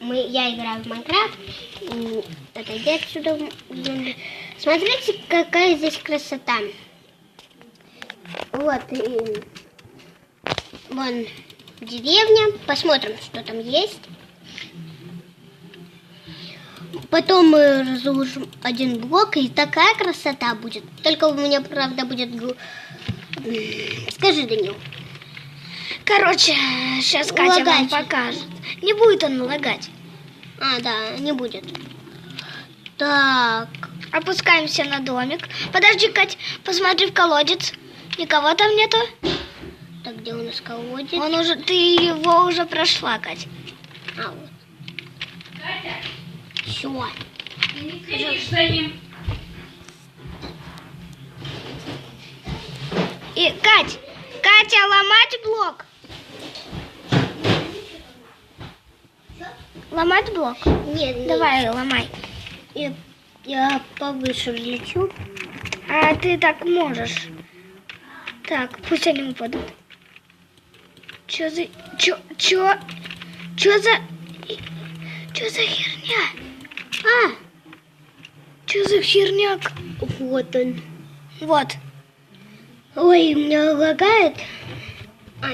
мы, я играю в Майнкрафт. Отойди отсюда. Смотрите, какая здесь красота. Вот. и Вон деревня. Посмотрим, что там есть. Потом мы разложим один блок, и такая красота будет. Только у меня, правда, будет... Скажи, Данил. Короче, сейчас Катя вам Лагать. покажет. Не будет он лагать. А, да, не будет. Так, Опускаемся на домик. Подожди, Кать, посмотри в колодец. Никого там нету? так где у нас колодец? Он уже, ты его уже прошла, Кать. А, вот. Все. И, Кать, Катя, ломать блок. Ломать блок? Нет, нет. Давай, ломай. Я, я повыше взлечу. А ты так можешь. Так, пусть они упадут. Чё за... Чё... Чё... Чё за... Чё за херня? А, Чё за херняк? вот он. Вот. Ой, меня лагает.